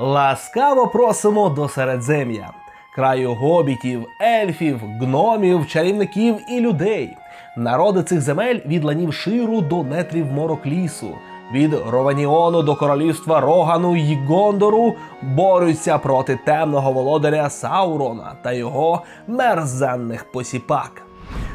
Ласкаво просимо до Середзем'я, краю гобітів, ельфів, гномів, чарівників і людей. Народи цих земель від ланів Ширу до нетрів Мороклісу, від Рованіону до королівства Рогану й Гондору борються проти темного володаря Саурона та його мерзенних посіпак.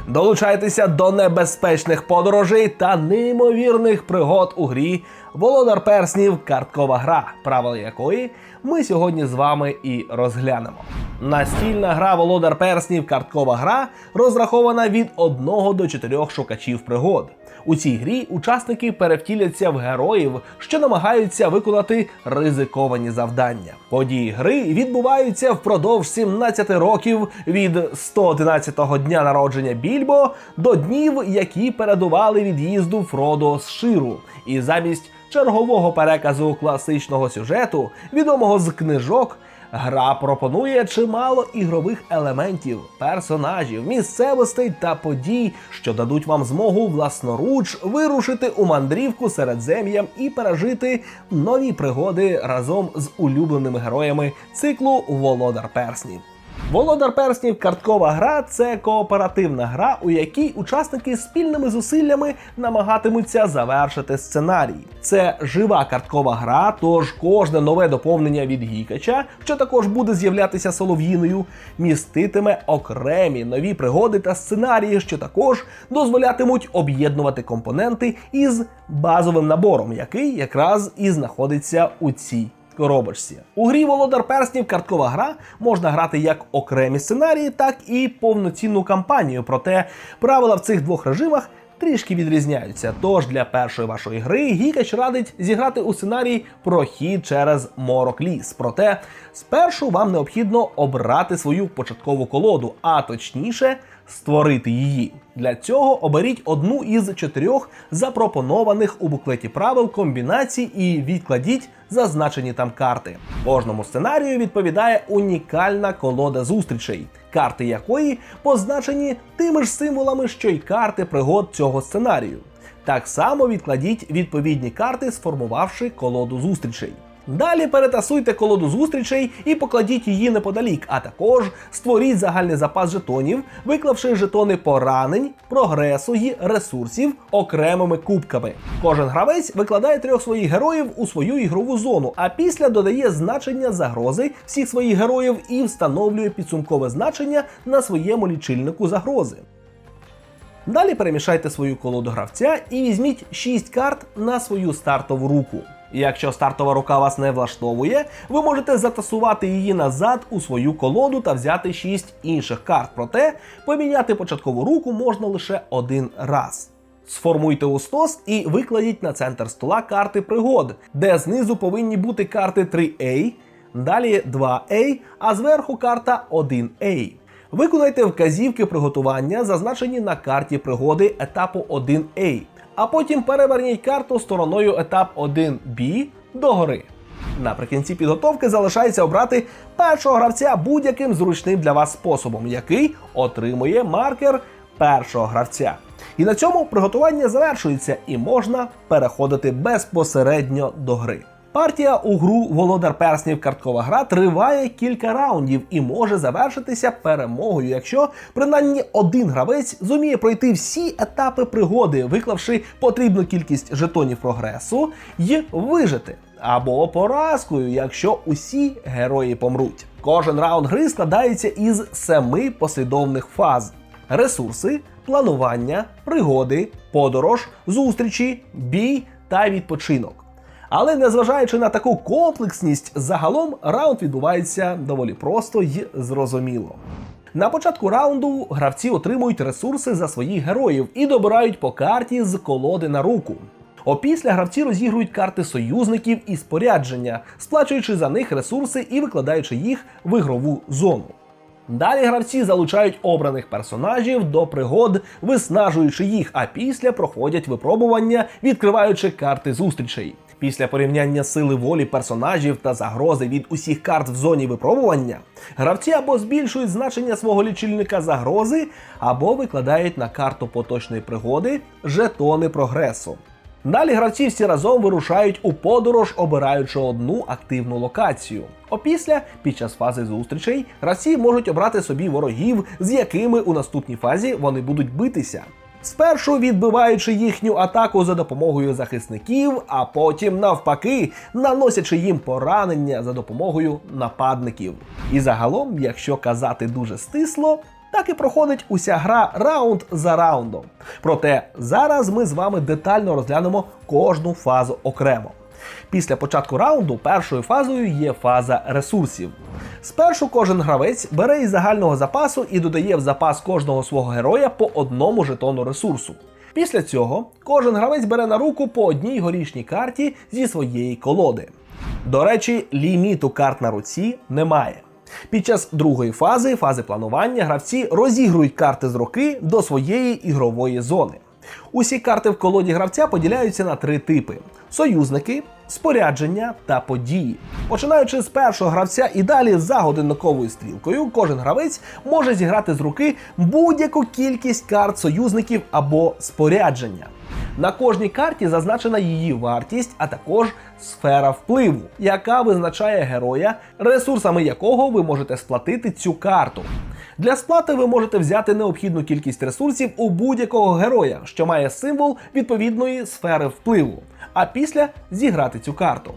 Долучайтеся до небезпечних подорожей та неймовірних пригод у грі Володар Перснів карткова гра, правила якої ми сьогодні з вами і розглянемо. Настільна гра Володар Перснів карткова гра розрахована від 1 до 4 шукачів пригод. У цій грі учасники перевтіляться в героїв, що намагаються виконати ризиковані завдання. Події гри відбуваються впродовж 17 років від 111-го дня народження Більбо до днів, які передували від'їзду Фродо з Ширу. І замість чергового переказу класичного сюжету, відомого з книжок. Гра пропонує чимало ігрових елементів, персонажів, місцевостей та подій, що дадуть вам змогу власноруч вирушити у мандрівку середзем'ям і пережити нові пригоди разом з улюбленими героями циклу Володар Перснів. Володар перснів карткова гра це кооперативна гра, у якій учасники спільними зусиллями намагатимуться завершити сценарій. Це жива карткова гра, тож кожне нове доповнення від гікача, що також буде з'являтися солов'їною, міститиме окремі нові пригоди та сценарії, що також дозволятимуть об'єднувати компоненти із базовим набором, який якраз і знаходиться у цій коробочці. У грі Володар Перснів карткова гра можна грати як окремі сценарії, так і повноцінну кампанію. Проте правила в цих двох режимах трішки відрізняються. Тож для першої вашої гри Гікач радить зіграти у сценарій прохід через морок ліс. Проте спершу вам необхідно обрати свою початкову колоду, а точніше створити її. Для цього оберіть одну із чотирьох запропонованих у буклеті правил комбінацій і відкладіть зазначені там карти. Кожному сценарію відповідає унікальна колода зустрічей, карти якої позначені тими ж символами, що й карти пригод цього сценарію. Так само відкладіть відповідні карти, сформувавши колоду зустрічей. Далі перетасуйте колоду зустрічей і покладіть її неподалік, а також створіть загальний запас жетонів, виклавши жетони поранень, прогресу і ресурсів окремими кубками. Кожен гравець викладає трьох своїх героїв у свою ігрову зону, а після додає значення загрози всіх своїх героїв і встановлює підсумкове значення на своєму лічильнику загрози. Далі перемішайте свою колоду гравця і візьміть 6 карт на свою стартову руку. Якщо стартова рука вас не влаштовує, ви можете затасувати її назад у свою колоду та взяти 6 інших карт. Проте поміняти початкову руку можна лише один раз. Сформуйте устос і викладіть на центр стола карти пригод, де знизу повинні бути карти 3A, далі 2A, а зверху карта 1A. Виконайте вказівки приготування, зазначені на карті пригоди етапу 1A, а потім переверніть карту стороною етап 1B догори. Наприкінці підготовки залишається обрати першого гравця будь-яким зручним для вас способом, який отримує маркер першого гравця. І на цьому приготування завершується і можна переходити безпосередньо до гри. Партія у гру Володар Перснів карткова гра триває кілька раундів і може завершитися перемогою, якщо принаймні один гравець зуміє пройти всі етапи пригоди, виклавши потрібну кількість жетонів прогресу і вижити. Або поразкою, якщо усі герої помруть. Кожен раунд гри складається із семи послідовних фаз: ресурси, планування, пригоди, подорож, зустрічі, бій та відпочинок. Але незважаючи на таку комплексність, загалом раунд відбувається доволі просто й зрозуміло. На початку раунду гравці отримують ресурси за своїх героїв і добирають по карті з колоди на руку. Опісля гравці розігрують карти союзників і спорядження, сплачуючи за них ресурси і викладаючи їх в ігрову зону. Далі гравці залучають обраних персонажів до пригод, виснажуючи їх, а після проходять випробування, відкриваючи карти зустрічей. Після порівняння сили волі персонажів та загрози від усіх карт в зоні випробування, гравці або збільшують значення свого лічильника загрози, або викладають на карту поточної пригоди жетони прогресу. Далі гравці всі разом вирушають у подорож, обираючи одну активну локацію. Опісля, під час фази зустрічей, гравці можуть обрати собі ворогів, з якими у наступній фазі вони будуть битися. Спершу відбиваючи їхню атаку за допомогою захисників, а потім навпаки наносячи їм поранення за допомогою нападників. І загалом, якщо казати дуже стисло, так і проходить уся гра раунд за раундом. Проте зараз ми з вами детально розглянемо кожну фазу окремо. Після початку раунду першою фазою є фаза ресурсів. Спершу кожен гравець бере із загального запасу і додає в запас кожного свого героя по одному жетону ресурсу. Після цього кожен гравець бере на руку по одній горішній карті зі своєї колоди. До речі, ліміту карт на руці немає. Під час другої фази, фази планування, гравці розігрують карти з руки до своєї ігрової зони. Усі карти в колоді гравця поділяються на три типи: союзники, спорядження та події. Починаючи з першого гравця і далі за годинниковою стрілкою, кожен гравець може зіграти з руки будь-яку кількість карт союзників або спорядження. На кожній карті зазначена її вартість, а також сфера впливу, яка визначає героя, ресурсами якого ви можете сплатити цю карту. Для сплати ви можете взяти необхідну кількість ресурсів у будь-якого героя, що має символ відповідної сфери впливу, а після зіграти цю карту.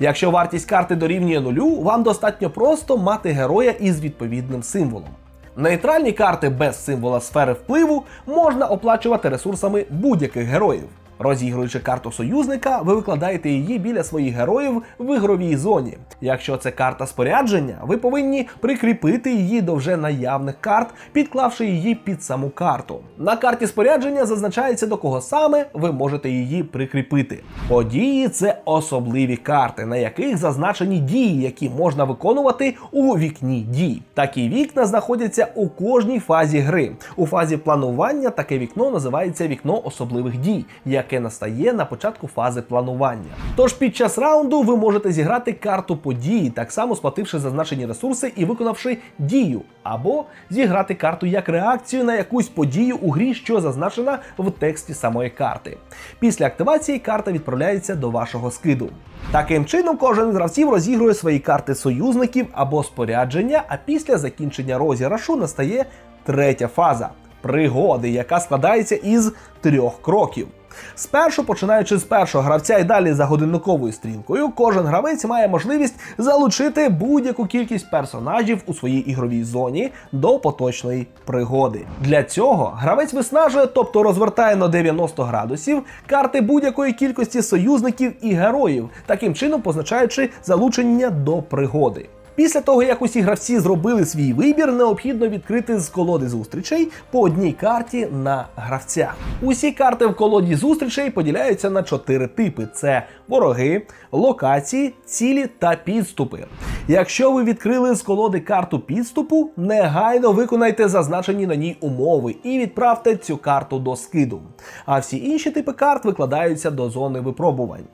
Якщо вартість карти дорівнює нулю, вам достатньо просто мати героя із відповідним символом. Нейтральні карти без символа сфери впливу можна оплачувати ресурсами будь-яких героїв. Розігруючи карту союзника, ви викладаєте її біля своїх героїв в ігровій зоні. Якщо це карта спорядження, ви повинні прикріпити її до вже наявних карт, підклавши її під саму карту. На карті спорядження зазначається до кого саме ви можете її прикріпити. Події це особливі карти, на яких зазначені дії, які можна виконувати у вікні дій. Такі вікна знаходяться у кожній фазі гри. У фазі планування таке вікно називається вікно особливих дій, яке настає на початку фази планування. Тож під час раунду ви можете зіграти карту події, так само сплативши зазначені ресурси і виконавши дію, або зіграти карту як реакцію на якусь подію у грі, що зазначена в тексті самої карти. Після активації карта відправляється до вашого скиду. Таким чином, кожен з гравців розігрує свої карти союзників або спорядження, а після закінчення розіграшу настає третя фаза пригоди, яка складається із трьох кроків. Спершу, починаючи з першого гравця і далі за годинниковою стрілкою, кожен гравець має можливість залучити будь-яку кількість персонажів у своїй ігровій зоні до поточної пригоди. Для цього гравець виснажує, тобто розвертає на 90 градусів карти будь-якої кількості союзників і героїв, таким чином позначаючи залучення до пригоди. Після того, як усі гравці зробили свій вибір, необхідно відкрити з колоди зустрічей по одній карті на гравця. Усі карти в колоді зустрічей поділяються на чотири типи: це вороги, локації, цілі та підступи. Якщо ви відкрили з колоди карту підступу, негайно виконайте зазначені на ній умови і відправте цю карту до скиду. А всі інші типи карт викладаються до зони випробувань.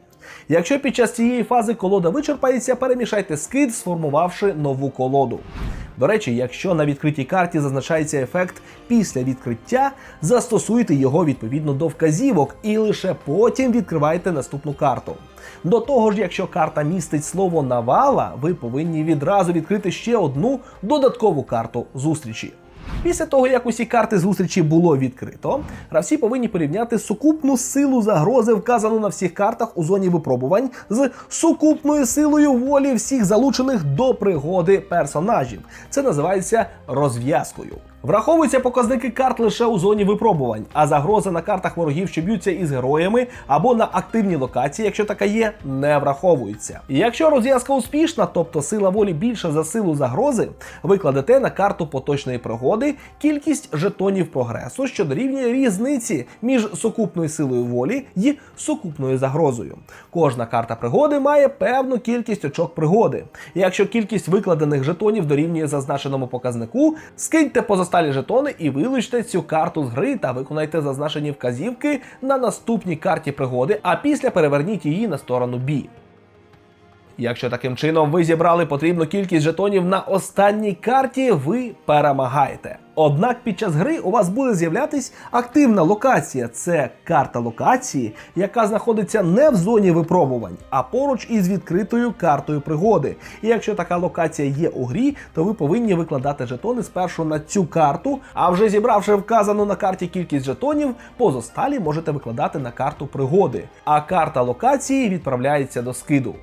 Якщо під час цієї фази колода вичерпається, перемішайте скид, сформувавши нову колоду. До речі, якщо на відкритій карті зазначається ефект після відкриття, застосуйте його відповідно до вказівок і лише потім відкривайте наступну карту. До того ж, якщо карта містить слово навала, ви повинні відразу відкрити ще одну додаткову карту зустрічі. Після того, як усі карти зустрічі було відкрито, гравці повинні порівняти сукупну силу загрози, вказану на всіх картах у зоні випробувань, з сукупною силою волі всіх залучених до пригоди персонажів. Це називається розв'язкою. Враховуються показники карт лише у зоні випробувань, а загроза на картах ворогів, що б'ються із героями, або на активній локації, якщо така є, не враховується. Якщо розв'язка успішна, тобто сила волі більша за силу загрози, ви кладете на карту поточної пригоди кількість жетонів прогресу, що дорівнює різниці між сукупною силою волі і сукупною загрозою. Кожна карта пригоди має певну кількість очок пригоди. Якщо кількість викладених жетонів дорівнює зазначеному показнику, скиньте позосталі жетони і вилучте цю карту з гри та виконайте зазначені вказівки на наступній карті пригоди, а після переверніть її на сторону B. Якщо таким чином ви зібрали потрібну кількість жетонів на останній карті, ви перемагаєте. Однак під час гри у вас буде з'являтись активна локація. Це карта локації, яка знаходиться не в зоні випробувань, а поруч із відкритою картою пригоди. І якщо така локація є у грі, то ви повинні викладати жетони спершу на цю карту, а вже зібравши вказану на карті кількість жетонів, позосталі можете викладати на карту пригоди. А карта локації відправляється до скиду.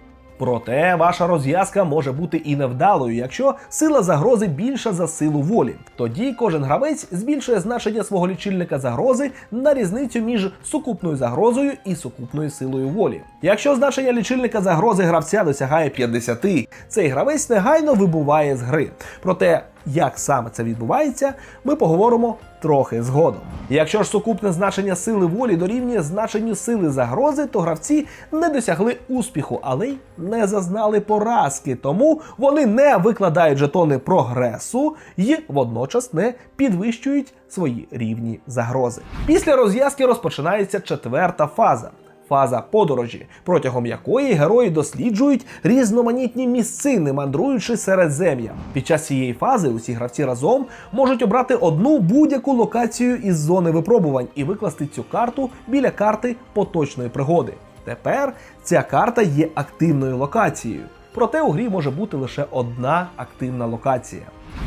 Проте ваша розв'язка може бути і невдалою, якщо сила загрози більша за силу волі. Тоді кожен гравець збільшує значення свого лічильника загрози на різницю між сукупною загрозою і сукупною силою волі. Якщо значення лічильника загрози гравця досягає 50, цей гравець негайно вибуває з гри. Проте як саме це відбувається, ми поговоримо трохи згодом. Якщо ж сукупне значення сили волі дорівнює значенню сили загрози, то гравці не досягли успіху, але й не зазнали поразки, тому вони не викладають жетони прогресу і водночас не підвищують свої рівні загрози. Після розв'язки розпочинається четверта фаза фаза подорожі, протягом якої герої досліджують різноманітні місцини, мандруючи середзем'я. Під час цієї фази усі гравці разом можуть обрати одну будь-яку локацію із зони випробувань і викласти цю карту біля карти поточної пригоди. Тепер ця карта є активною локацією. Проте у грі може бути лише одна активна локація.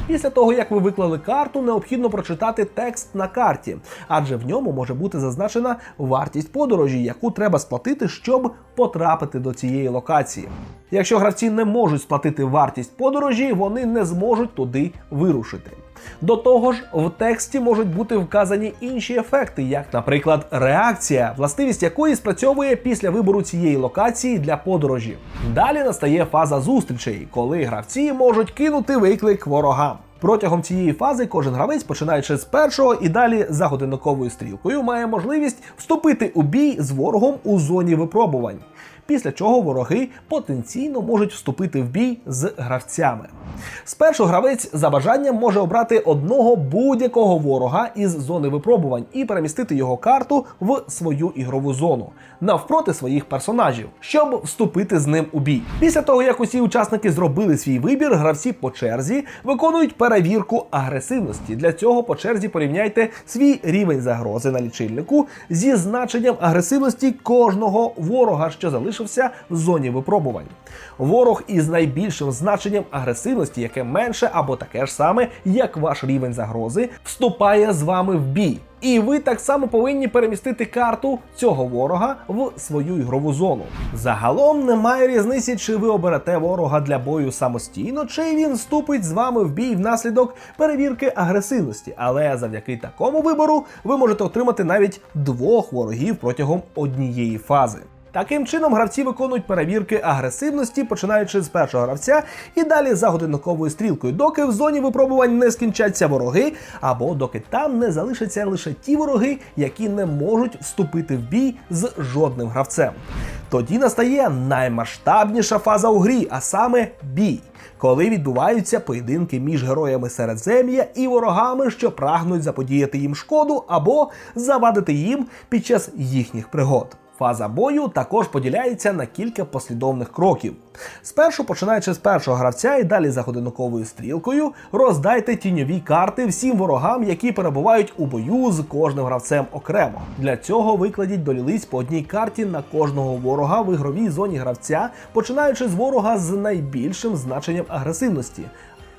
Після того, як ви виклали карту, необхідно прочитати текст на карті, адже в ньому може бути зазначена вартість подорожі, яку треба сплатити, щоб потрапити до цієї локації. Якщо гравці не можуть сплатити вартість подорожі, вони не зможуть туди вирушити. До того ж, в тексті можуть бути вказані інші ефекти, як, наприклад, реакція, властивість якої спрацьовує після вибору цієї локації для подорожі. Далі настає фаза зустрічей, коли гравці можуть кинути виклик ворогам. Протягом цієї фази кожен гравець, починаючи з першого і далі за годинниковою стрілкою, має можливість вступити у бій з ворогом у зоні випробувань. Після чого вороги потенційно можуть вступити в бій з гравцями. Спершу гравець за бажанням може обрати одного будь-якого ворога із зони випробувань і перемістити його карту в свою ігрову зону навпроти своїх персонажів, щоб вступити з ним у бій. Після того, як усі учасники зробили свій вибір, гравці по черзі виконують перевірку агресивності. Для цього по черзі порівняйте свій рівень загрози на лічильнику зі значенням агресивності кожного ворога, що залишився в зоні випробувань. Ворог із найбільшим значенням агресивності, яке менше або таке ж саме, як ваш рівень загрози, вступає з вами в бій. І ви так само повинні перемістити карту цього ворога в свою ігрову зону. Загалом немає різниці, чи ви оберете ворога для бою самостійно, чи він вступить з вами в бій внаслідок перевірки агресивності. Але завдяки такому вибору ви можете отримати навіть двох ворогів протягом однієї фази. Таким чином, гравці виконують перевірки агресивності, починаючи з першого гравця і далі за годинниковою стрілкою, доки в зоні випробувань не скінчаться вороги, або доки там не залишаться лише ті вороги, які не можуть вступити в бій з жодним гравцем. Тоді настає наймасштабніша фаза у грі, а саме бій. Коли відбуваються поєдинки між героями Середзем'я і ворогами, що прагнуть заподіяти їм шкоду або завадити їм під час їхніх пригод. Фаза бою також поділяється на кілька послідовних кроків. Спершу, починаючи з першого гравця і далі за годинниковою стрілкою, роздайте тіньові карти всім ворогам, які перебувають у бою з кожним гравцем окремо. Для цього викладіть до лілиць по одній карті на кожного ворога в ігровій зоні гравця, починаючи з ворога з найбільшим значенням агресивності.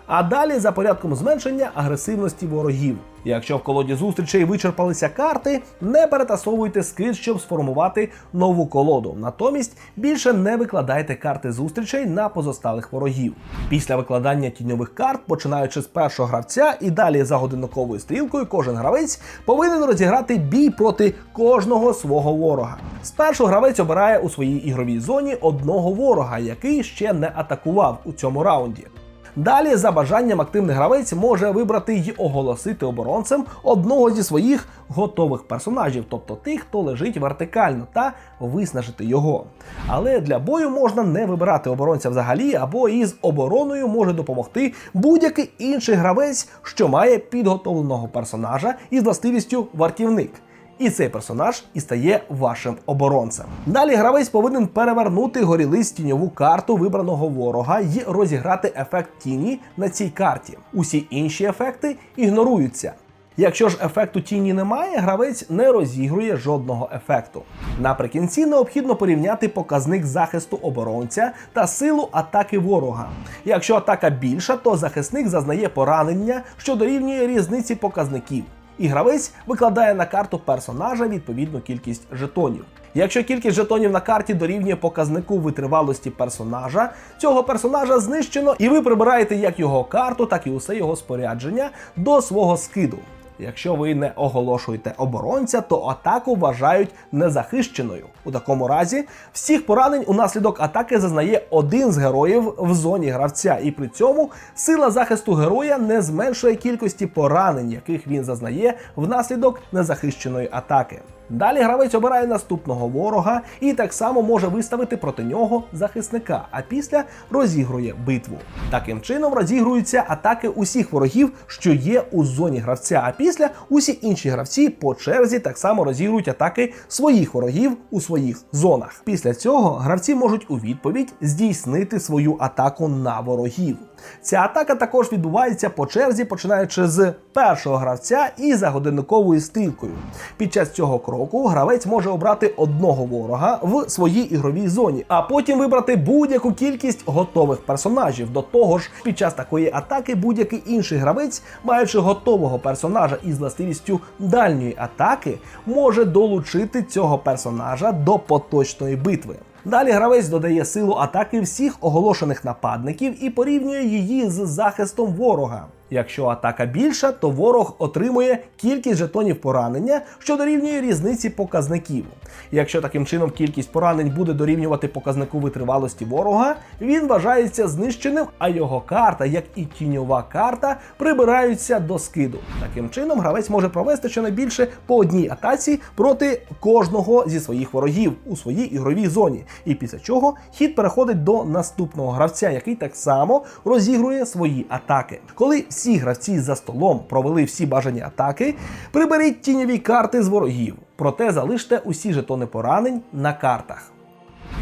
А далі за порядком зменшення агресивності ворогів. Якщо в колоді зустрічей вичерпалися карти, не перетасовуйте скид, щоб сформувати нову колоду. Натомість більше не викладайте карти зустрічей на позосталих ворогів. Після викладання тіньових карт, починаючи з першого гравця і далі за годинниковою стрілкою, кожен гравець повинен розіграти бій проти кожного свого ворога. Спершу гравець обирає у своїй ігровій зоні одного ворога, який ще не атакував у цьому раунді. Далі, за бажанням, активний гравець може вибрати й оголосити оборонцем одного зі своїх готових персонажів, тобто тих, хто лежить вертикально, та виснажити його. Але для бою можна не вибирати оборонця взагалі, або із обороною може допомогти будь-який інший гравець, що має підготовленого персонажа із властивістю вартівник. І цей персонаж і стає вашим оборонцем. Далі гравець повинен перевернути горілиць тіньову карту вибраного ворога і розіграти ефект тіні на цій карті. Усі інші ефекти ігноруються. Якщо ж ефекту тіні немає, гравець не розігрує жодного ефекту. Наприкінці необхідно порівняти показник захисту оборонця та силу атаки ворога. Якщо атака більша, то захисник зазнає поранення, що дорівнює різниці показників. І гравець викладає на карту персонажа відповідну кількість жетонів. Якщо кількість жетонів на карті дорівнює показнику витривалості персонажа, цього персонажа знищено, і ви прибираєте як його карту, так і усе його спорядження до свого скиду. Якщо ви не оголошуєте оборонця, то атаку вважають незахищеною. У такому разі всіх поранень унаслідок атаки зазнає один з героїв в зоні гравця, і при цьому сила захисту героя не зменшує кількості поранень, яких він зазнає внаслідок незахищеної атаки. Далі гравець обирає наступного ворога і так само може виставити проти нього захисника, а після розігрує битву. Таким чином розігруються атаки усіх ворогів, що є у зоні гравця. А після усі інші гравці по черзі так само розігрують атаки своїх ворогів у своїх зонах. Після цього гравці можуть у відповідь здійснити свою атаку на ворогів. Ця атака також відбувається по черзі, починаючи з першого гравця і за годинниковою стрілкою. Під час цього кроку гравець може обрати одного ворога в своїй ігровій зоні, а потім вибрати будь-яку кількість готових персонажів. До того ж, під час такої атаки будь-який інший гравець, маючи готового персонажа із властивістю дальньої атаки, може долучити цього персонажа до поточної битви. Далі гравець додає силу атаки всіх оголошених нападників і порівнює її з захистом ворога. Якщо атака більша, то ворог отримує кількість жетонів поранення, що дорівнює різниці показників. Якщо таким чином кількість поранень буде дорівнювати показнику витривалості ворога, він вважається знищеним, а його карта, як і тіньова карта, прибираються до скиду. Таким чином, гравець може провести щонайбільше по одній атаці проти кожного зі своїх ворогів у своїй ігровій зоні. І після чого хід переходить до наступного гравця, який так само розігрує свої атаки. Коли всі гравці за столом провели всі бажані атаки, приберіть тіньові карти з ворогів, проте залиште усі жетони поранень на картах.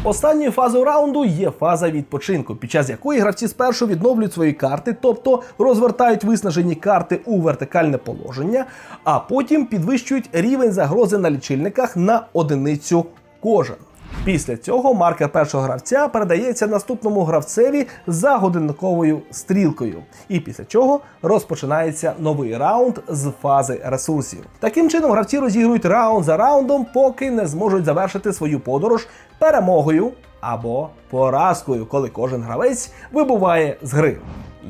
Останньою фазою раунду є фаза відпочинку, під час якої гравці спершу відновлюють свої карти, тобто розвертають виснажені карти у вертикальне положення, а потім підвищують рівень загрози на лічильниках на одиницю кожен. Після цього маркер першого гравця передається наступному гравцеві за годинниковою стрілкою, і після чого розпочинається новий раунд з фази ресурсів. Таким чином, гравці розігрують раунд за раундом, поки не зможуть завершити свою подорож перемогою або поразкою, коли кожен гравець вибуває з гри.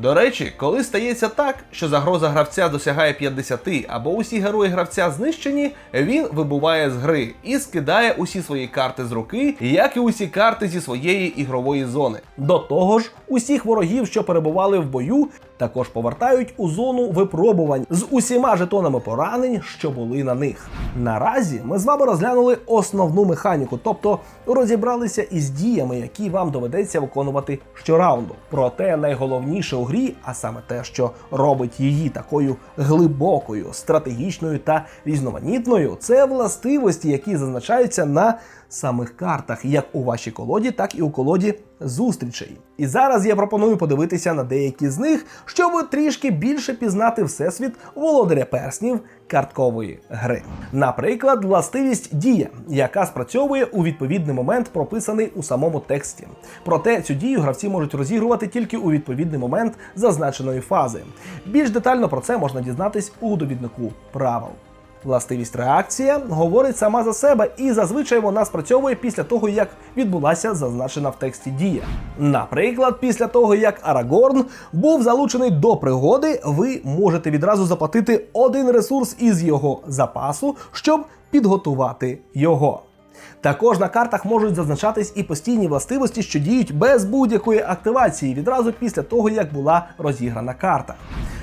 До речі, коли стається так, що загроза гравця досягає 50 або усі герої гравця знищені, він вибуває з гри і скидає усі свої карти з руки, як і усі карти зі своєї ігрової зони. До того ж, усіх ворогів, що перебували в бою, також повертають у зону випробувань з усіма жетонами поранень, що були на них. Наразі ми з вами розглянули основну механіку, тобто розібралися із діями, які вам доведеться виконувати щораунду. Проте найголовніше у грі, а саме те, що робить її такою глибокою, стратегічною та різноманітною, це властивості, які зазначаються на самих картах, як у вашій колоді, так і у колоді зустрічей. І зараз я пропоную подивитися на деякі з них, щоб трішки більше пізнати всесвіт володаря перснів карткової гри. Наприклад, властивість дія, яка спрацьовує у відповідний момент, прописаний у самому тексті. Проте цю дію гравці можуть розігрувати тільки у відповідний момент зазначеної фази. Більш детально про це можна дізнатись у довіднику правил. Властивість реакція говорить сама за себе, і зазвичай вона спрацьовує після того, як відбулася зазначена в тексті дія. Наприклад, після того, як Арагорн був залучений до пригоди, ви можете відразу заплатити один ресурс із його запасу, щоб підготувати його. Також на картах можуть зазначатись і постійні властивості, що діють без будь-якої активації відразу після того, як була розіграна карта.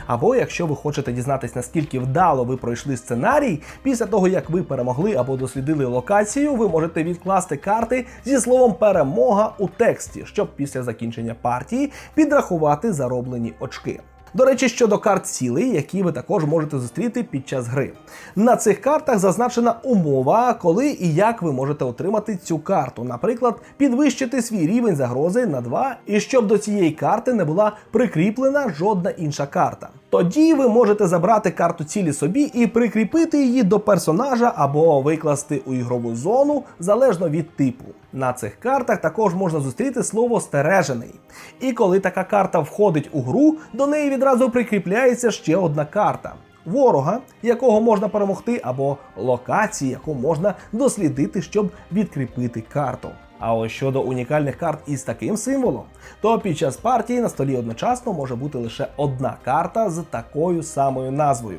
Або якщо ви хочете дізнатись, наскільки вдало ви пройшли сценарій, після того як ви перемогли або дослідили локацію, ви можете відкласти карти зі словом перемога у тексті, щоб після закінчення партії підрахувати зароблені очки. До речі, щодо карт цілей, які ви також можете зустріти під час гри. На цих картах зазначена умова, коли і як ви можете отримати цю карту. Наприклад, підвищити свій рівень загрози на 2, і щоб до цієї карти не була прикріплена жодна інша карта. Тоді ви можете забрати карту цілі собі і прикріпити її до персонажа або викласти у ігрову зону залежно від типу. На цих картах також можна зустріти слово стережений. І коли така карта входить у гру, до неї відразу прикріпляється ще одна карта. Ворога, якого можна перемогти, або локації, яку можна дослідити, щоб відкріпити карту. А щодо унікальних карт із таким символом, то під час партії на столі одночасно може бути лише одна карта з такою самою назвою.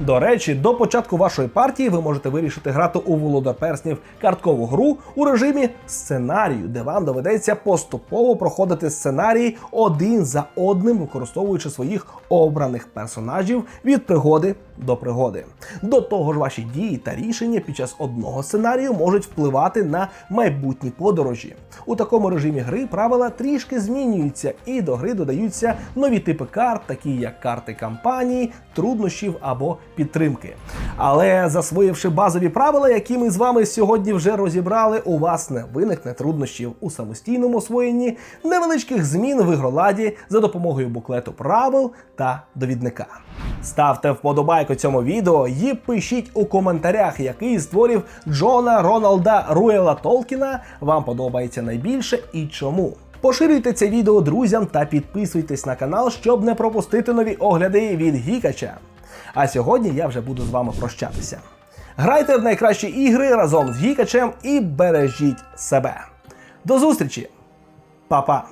До речі, до початку вашої партії ви можете вирішити грати у володарперснів карткову гру у режимі сценарію, де вам доведеться поступово проходити сценарії один за одним, використовуючи своїх обраних персонажів від пригоди до пригоди. До того ж, ваші дії та рішення під час одного сценарію можуть впливати на майбутні подорожі. У такому режимі гри правила трішки змінюються, і до гри додаються нові типи карт, такі як карти кампанії, труднощів або підтримки. Але засвоївши базові правила, які ми з вами сьогодні вже розібрали, у вас не виникне труднощів у самостійному освоєнні невеличких змін в ігроладі за допомогою буклету правил та довідника. Ставте вподобайку цьому відео і пишіть у коментарях, який з творів Джона Роналда Руела Толкіна вам подобається найбільше і чому. Поширюйте це відео друзям та підписуйтесь на канал, щоб не пропустити нові огляди від Гікача. А сьогодні я вже буду з вами прощатися. Грайте в найкращі ігри разом з Гікачем і бережіть себе. До зустрічі! Па-па!